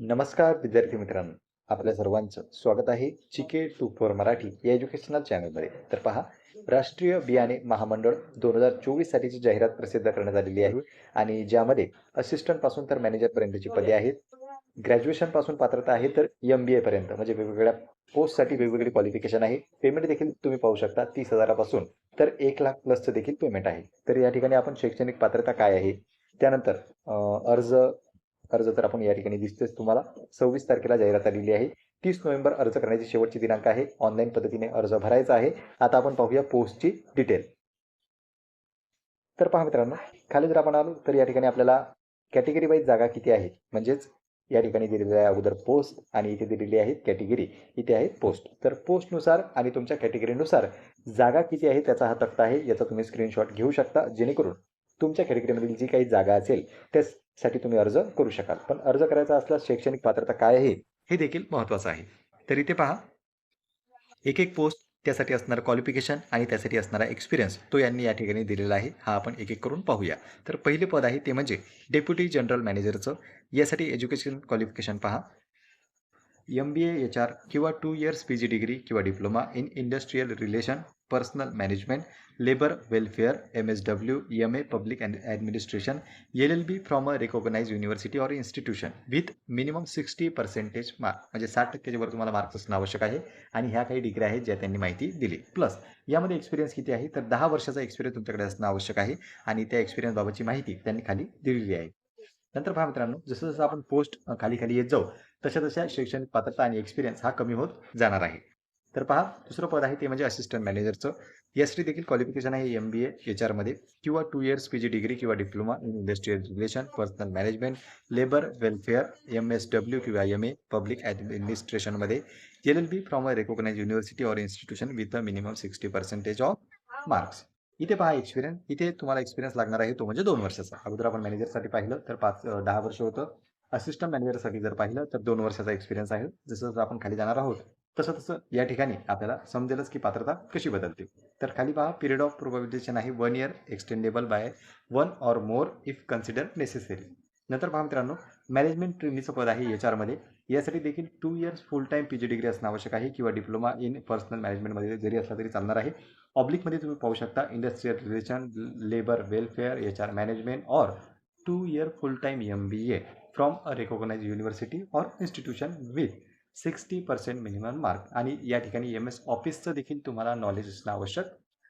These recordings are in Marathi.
नमस्कार विद्यार्थी मित्रांनो. आपल्या सर्वांचं स्वागत आहे चिके टू फोर मराठी या एज्युकेशनल चॅनलमध्ये तर पहा राष्ट्रीय बियाणे महामंडळ दोन हजार चोवीस साठीची जाहिरात प्रसिद्ध करण्यात आलेली आहे आणि ज्यामध्ये असिस्टंटपासून तर मॅनेजरपर्यंतची पदे आहेत. ग्रॅज्युएशनपासून पात्रता आहे तर एम बी पर्यंत म्हणजे वेगवेगळ्या पोस्टसाठी वेगवेगळी क्वालिफिकेशन आहे. पेमेंट देखील तुम्ही पाहू शकता तीस हजारापासून. तर एक लाख प्लसचं देखील पेमेंट आहे. तर या ठिकाणी आपण शैक्षणिक पात्रता काय आहे? त्यानंतर अर्ज अर्ज तर आपण या ठिकाणी दिसतेच तुम्हाला. सव्वीस तारखेला जाहिरात आलेली आहे. तीस नोव्हेंबर अर्ज करण्याची शेवटची दिनांक आहे. ऑनलाईन पद्धतीने अर्ज भरायचा आहे. आता आपण पाहूया पोस्टची डिटेल तर पहा मित्रांनो खाली जर आपण आलो तर या ठिकाणी आपल्याला कॅटेगरी वाईज जागा किती आहेत म्हणजेच या ठिकाणी दिलेली आहे अगोदर पोस्ट आणि इथे दिलेली आहे कॅटेगरी इथे आहे पोस्ट तर पोस्टनुसार आणि तुमच्या कॅटेगरीनुसार जागा किती आहे त्याचा हा तक्ता आहे. याचा तुम्ही स्क्रीनशॉट घेऊ शकता. जेणेकरून तुमच्या कॅटेगरीमधील जी काही जागा असेल साठी तुम्ही अर्ज करू शकाल. पण अर्ज करायचा असल्यास शैक्षणिक पात्रता काय आहे हे देखील महत्त्वाचं आहे. तरी ते पहा. एक एक पोस्ट त्यासाठी असणारं क्वालिफिकेशन आणि त्यासाठी असणारा एक्सपिरियन्स तो यांनी या ठिकाणी दिलेला आहे. हा आपण एक एक करून पाहूया. तर पहिले पद आहे ते म्हणजे डेप्युटी जनरल मॅनेजरचं यासाठी एज्युकेशन क्वालिफिकेशन पहा. M B A H R किंवा two years P G degree किंवा diploma in industrial relation personal management labour welfare M S W M A public and administration L L B from a recognise university or institution with minimum sixty percentage mark म्हणजे साठ टक्केच्यावर तुम्हाला मार्क्स असणं आवश्यक आहे. आणि ह्या काही डिग्री आहेत ज्या त्यांनी माहिती दिली. प्लस यामध्ये एक्सपिरियन्स किती आहे? तर दहा वर्षाचा एक्सपिरियन्स तुमच्याकडे असणं आवश्यक आहे आणि त्या एक्सपिरियन्सबाबतची माहिती त्यांनी खाली दिलेली आहे. नंतर पहा मित्रांनो जसं जसं आपण पोस्ट खाली खाली येत जाऊ तशा तशा शैक्षणिक पात्रता आणि एक्सपिरियन्स हा कमी होत जाणार आहे. तर पहा दुसरं पद आहे ते म्हणजे असिस्टंट मॅनेजरचं यासाठी देखील क्वालिफिकेशन आहे एम बी एच आरमध्ये किंवा two years P G degree किंवा diploma in industrial relation personal management labour welfare M S W किंवा M A public ॲडमिनिस्ट्रेशनमध्ये L L B from a recognise university or institution with a minimum sixty percentage of marks इथे पहा एक्सपिरियन्स इथे तुम्हाला एक्सपिरियन्स लागणार आहे तो म्हणजे दोन वर्षाचा. अगोदर आपण मॅनेजरसाठी पाहिलं तर पाच दहा वर्ष होतं. असिस्टंट मॅनेजरसाठी जर पाहिलं तर दोन वर्षाचा एक्सपिरियन्स आहे. जसं जसं आपण खाली जाणार आहोत तसं तसं या ठिकाणी आपल्याला समजेलच की पात्रता कशी बदलते. तर खाली पहा पिरियड ऑफ प्रोबॅबिलिटेशन आहे one year extendable by one or more if consider necessary नंतर पहा मित्रांनो मॅनेजमेंट ट्रेनिंगचं पद आहे एच आरमध्ये यासाठी देखील two years full time P G degree असणं आवश्यक आहे किंवा डिप्लोमा इन पर्सनल मॅनेजमेंटमध्ये जरी असला तरी चालणार आहे. ऑब्लिकमध्ये तुम्ही पाहू शकता industrial relation labour welfare H R management or two year full time M B A from a recognise university or institution with sixty percent minimum mark. आणि या ठिकाणी एम एस ऑफिसचं देखील तुम्हाला नॉलेज असणं आवश्यक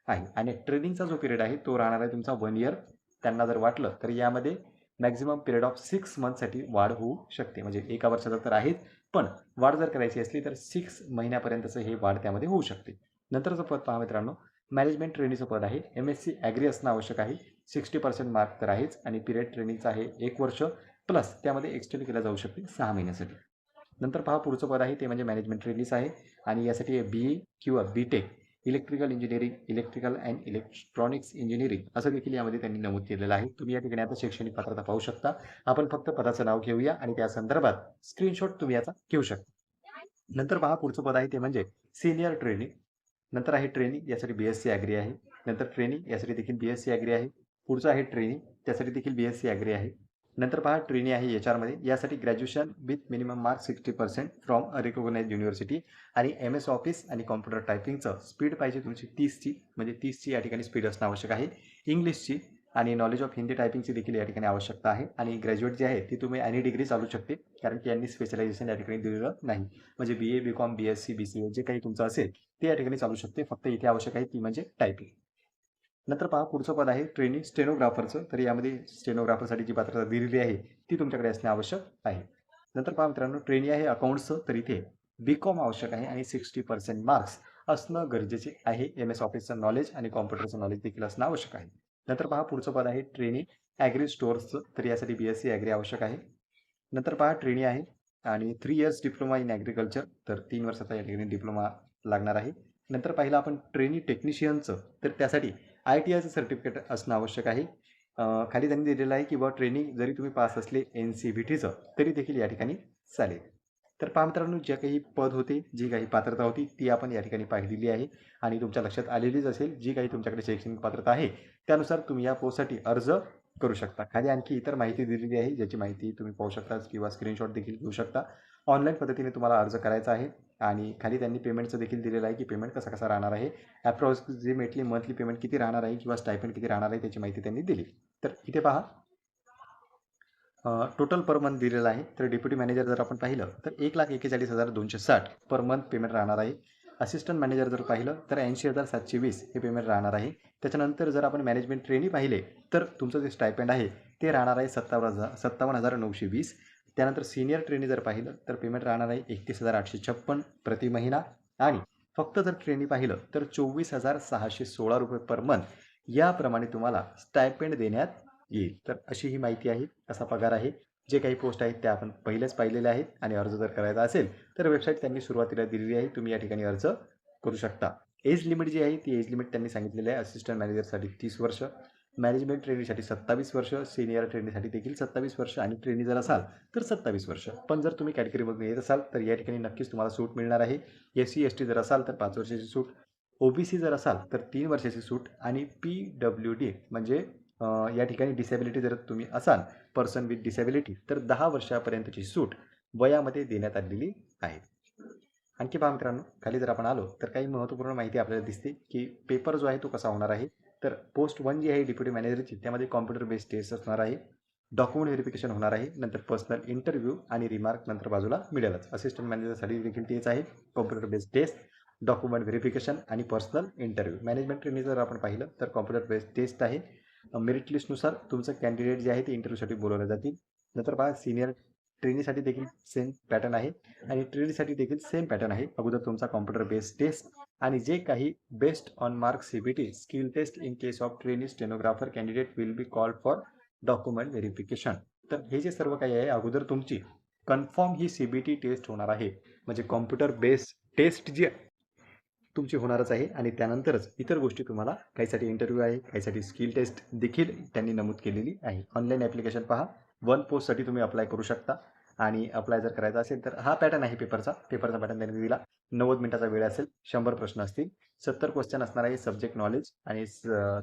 आहे. आणि ट्रेनिंगचा जो पिरियड आहे तो राहणार आहे तुमचा वन इयर त्यांना जर वाटलं तर यामध्ये मॅक्झिमम पिरियड ऑफ सिक्स मंथसाठी वाढ होऊ शकते. म्हणजे एका वर्षाचा तर आहेच पण वाढ जर करायची असली तर सिक्स महिन्यापर्यंतचं हे वाढ त्यामध्ये होऊ शकते. नंतरचं पद पहा मित्रांनो. मॅनेजमेंट ट्रेनिंगचं पद आहे. एम एस सी ॲग्री असणं आवश्यक आहे. सिक्स्टी पर्सेंट मार्क तर आहेच. आणि पिरियड ट्रेनिंगचं आहे एक वर्ष. प्लस त्यामध्ये एक्सटेंड केला जाऊ शकते सहा महिन्यासाठी. नंतर पहा पुढचं पद आहे ते म्हणजे मॅनेजमेंट ट्रेनिंग्स आहे. आणि यासाठी बी ई किंवा B tech electrical engineering electrical and electronics engineering असं देखील यामध्ये त्यांनी नमूद केलेलं आहे. तुम्ही या ठिकाणी आता शैक्षणिक पात्रता पाहू शकता. आपण फक्त पदाचं नाव घेऊया आणि त्या संदर्भात स्क्रीनशॉट तुम्ही याचा घेऊ शकता. नंतर पहा पुढचं पद आहे ते म्हणजे सिनियर ट्रेनिंग नंतर आहे ट्रेनिंग यासाठी बी एस सी ॲग्री आहे. नंतर ट्रेनिंग यासाठी देखील बी एस सी ॲग्री आहे. पुढचं आहे ट्रेनिंग त्यासाठी देखील बी एस सी ॲग्री आहे. नंतर पहा ट्रेनी आहे एच आरमध्ये यासाठी graduation with minimum mark sixty percent from a recognise university आणि एम एस ऑफिस आणि कॉम्प्युटर टायपिंगचं. स्पीड पाहिजे तुमची तीसची म्हणजे तीसची या ठिकाणी स्पीड असणं आवश्यक आहे. इंग्लिशची आणि नॉलेज ऑफ हिंदी टायपिंगची देखील या ठिकाणी आवश्यकता आहे. आणि ग्रॅज्युएट जे आहे ती तुम्ही एनी डिग्री चालू शकते कारण की यांनी स्पेशलायझेशन या ठिकाणी दिलेलं नाही. म्हणजे B A B com B S C B C A जे काही तुमचं असेल ते या ठिकाणी चालू शकते. फक्त इथे आवश्यक आहे ती म्हणजे टायपिंग. नंतर पहा पुढचं पद आहे ट्रेनिंग स्टेनोग्राफरचं तर यामध्ये स्टेनोग्राफरसाठी जी पात्रता दिलेली आहे ती तुमच्याकडे असणे आवश्यक आहे. नंतर पहा मित्रांनो ट्रेनिंग आहे अकाउंट्सचं तर इथे बी कॉम आवश्यक आहे आणि सिक्स्टी पर्सेंट मार्क्स असणं गरजेचे आहे. एम एस ऑफिसचं नॉलेज आणि कॉम्प्युटरचं नॉलेज देखील असणं आवश्यक आहे. नंतर पहा पुढचं पद आहे ट्रेनिंग ॲग्री स्टोअर्सचं तर यासाठी बी एस सी ॲग्री आवश्यक आहे. नंतर पहा ट्रेनिंग आहे आणि three years diploma in agriculture तर तीन वर्षाचा या ठिकाणी डिप्लोमा लागणार आहे. नंतर पाहिलं आपण ट्रेनिंग टेक्निशियनचं तर त्यासाठी आय टी आयचं सर्टिफिकेट असणं आवश्यक आहे. खाली त्यांनी दिलेलं आहे की बा ट्रेनिंग जरी तुम्ही पास असले एन सी बी टीचं तरी देखील या ठिकाणी चालेल. तर पहा मित्रांनो ज्या काही पद होते जी काही पात्रता होती ती आपण या ठिकाणी पाहिलेली आहे. आणि तुमच्या लक्षात आलेलीच असेल जी काही तुमच्याकडे शैक्षणिक पात्रता आहे त्यानुसार तुम्ही या पोस्टसाठी अर्ज करू शकता. खाली आणखी इतर माहिती दिलेली आहे ज्याची माहिती तुम्ही पाहू शकता किंवा स्क्रीनशॉट देखील घेऊ शकता. ऑनलाईन पद्धतीने तुम्हाला अर्ज करायचा आहे. आणि खाली त्यांनी पेमेंटचं देखील दिलेलं आहे की पेमेंट कसा कसा राहणार आहे. ॲप्रॉक्झिमेटली मंथली पेमेंट किती राहणार आहे किंवा स्टायपेंड किती राहणार आहे त्याची माहिती त्यांनी दिली. तर इथे पहा. टोटल पर मंथ दिलेलं आहे. तर डेप्युटी मॅनेजर जर आपण पाहिलं तर एक लाख एकेचाळीस हजार दोनशे साठ पर मंथ पेमेंट राहणार आहे. असिस्टंट मॅनेजर जर पाहिलं तर ऐंशी हजार सातशे वीस हे पेमेंट राहणार आहे. त्याच्यानंतर जर आपण मॅनेजमेंट ट्रेनी पाहिले तर तुमचं जे स्टायपेंड आहे ते राहणार आहे सत्तावन्न हजार सत्तावन्न हजार नऊशे वीस. त्यानंतर सिनियर ट्रेनी जर पाहिलं तर पेमेंट राहणार आहे एकतीस हजार आठशे छप्पन प्रति महिना. आणि फक्त जर ट्रेनी पाहिलं तर चोवीस हजार सहाशे सोळा रुपये पर मंथ याप्रमाणे तुम्हाला स्टायपेंड देण्यात येईल. तर अशी ही माहिती आहे असा पगार आहे. जे काही पोस्ट आहेत त्या आपण पहिलेच पाहिलेल्या आहेत. आणि अर्ज जर करायचा असेल तर वेबसाईट त्यांनी सुरुवातीला दिलेली आहे. तुम्ही या ठिकाणी अर्ज करू शकता. एज लिमिट जी आहे ती एज लिमिट त्यांनी सांगितलेली आहे. असिस्टंट मॅनेजरसाठी तीस वर्ष. मॅनेजमेंट ट्रेनिंगसाठी सत्तावीस वर्ष सिनियर ट्रेनिंगसाठी देखील सत्तावीस वर्ष आणि ट्रेनी जर असाल तर सत्तावीस वर्ष. पण जर तुम्ही कॅटेगरीमधून येत असाल तर या ठिकाणी नक्कीच तुम्हाला सूट मिळणार आहे. एस सी एस टी जर असाल तर पाच वर्षाची सूट ओ बी सी जर असाल तर तीन वर्षाची सूट आणि पी डब्ल्यू डी म्हणजे या ठिकाणी डिसेबिलिटी जर तुम्ही असाल पर्सन विथ डिसेबिलिटी तर दहा वर्षापर्यंतची सूट वयामध्ये देण्यात आलेली आहे. आणखी पहा मित्रांनो खाली जर आपण आलो तर काही महत्त्वपूर्ण माहिती आपल्याला दिसते की पेपर जो आहे तो कसा होणार आहे? तर पोस्ट वन जी आहे डिप्युटी मॅनेजरची त्यामध्ये कॉम्प्युटर बेस्ड टेस्ट असणार आहे. डॉक्युमेंट व्हेरिफिकेशन होणार आहे. नंतर पर्सनल इंटरव्ह्यू आणि रिमार्क नंतर बाजूला मिळेलच. असिस्टंट मॅनेजरसाठी देखील तेच आहे. Computer based test document verification आणि पर्सनल इंटरव्ह्यू मॅनेजमेंट ट्रेनिंग जर आपण पाहिलं तर कॉम्प्युटर बेस्ड टेस्ट आहे. मेरिट लिस्टनुसार तुमचं कॅन्डिडेट जे आहे ते इंटरव्ह्यूसाठी बोलवलं जातील. नंतर पहा सिनियर ट्रेनिंगसाठी देखील सेम पॅटर्न आहे. आणि ट्रेनिंगसाठी देखील सेम पॅटर्न आहे. अगोदर तुमचा कॉम्प्युटर बेस्ड टेस्ट आणि जे काही best on mark C B T skill test in case of training stenographer candidate will be call for document verification तर हे जे सर्व काही आहे अगोदर तुमची कन्फर्म ही सी बी टी टेस्ट होणार आहे. म्हणजे कॉम्प्युटर बेस्ड टेस्ट जी तुमची होणारच आहे आणि त्यानंतरच इतर गोष्टी तुम्हाला काहीसाठी इंटरव्ह्यू आहे काहीसाठी स्किल टेस्ट देखील त्यांनी नमूद केलेली आहे. ऑनलाईन ॲप्लिकेशन पहा. वन पोस्टसाठी तुम्ही अप्लाय करू शकता. आणि अप्लाय जर करायचा असेल तर हा पॅटर्न आहे पेपरचा पेपरचा पॅटर्न त्यांनी दिला. नव्वद मिनिटाचा वेळ असेल शंभर प्रश्न असतील. सत्तर क्वेश्चन असणार आहे सब्जेक्ट नॉलेज आणि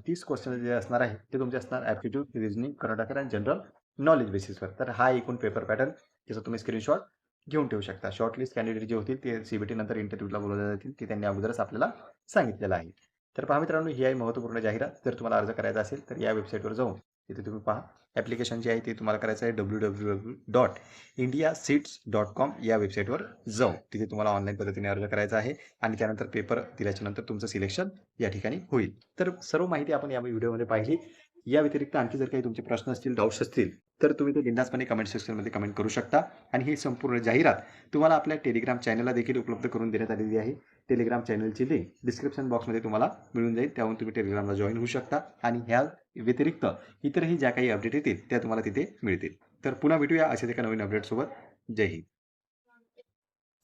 तीस क्वेश्चन जे असणार आहे ते तुमचे असणार ॲप्टिट्यूड रिजनिंग करंट अफेअर आणि जनरल नॉलेज बेसिसवर तर हा एकूण पेपर पॅटर्न त्याचा तुम्ही स्क्रीनशॉट घेऊन ठेवू शकता. शॉर्टलिस्ट कॅन्डिडेट जे होतील ते सी बी टी नंतर इंटरव्ह्यूला बोलवले जातील. ते त्यांनी अगोदरच आपल्याला सांगितलेलं आहे. तर पहा मित्रांनो ही आहे महत्त्वपूर्ण जाहिरात. जर तुम्हाला अर्ज करायचा असेल तर या वेबसाईटवर जाऊन तिथे तुम्ही पहा. ॲप्लिकेशन जे आहे ते तुम्हाला करायचं आहे W W W dot India seats dot com या वेबसाईटवर जाऊन तिथे तुम्हाला ऑनलाईन पद्धतीने अर्ज करायचा आहे आणि त्यानंतर पेपर दिल्याच्यानंतर तुमचं सिलेक्शन या ठिकाणी होईल. तर सर्व माहिती आपण या व्हिडिओमध्ये पाहिली. या व्यतिरिक्त आणखी जर काही तुमचे प्रश्न असतील डाऊट्स असतील तर तुम्ही ते बिंदासपणे कमेंट सेक्शनमध्ये कमेंट करू शकता. आणि ही संपूर्ण जाहिरात तुम्हाला आपल्या टेलिग्राम चॅनलला देखील उपलब्ध करून देण्यात आलेली आहे. टेलिग्राम चॅनलची लिंक डिस्क्रिप्शन बॉक्समध्ये तुम्हाला मिळून जाईल. त्याहून तुम्ही टेलिग्रामला जॉईन होऊ शकता. आणि ह्या व्यतिरिक्त इतरही ज्या काही अपडेट येतील त्या तुम्हाला तिथे मिळतील. तर पुन्हा भेटूया अशाच एका नवीन अपडेटसोबत जय हिंद.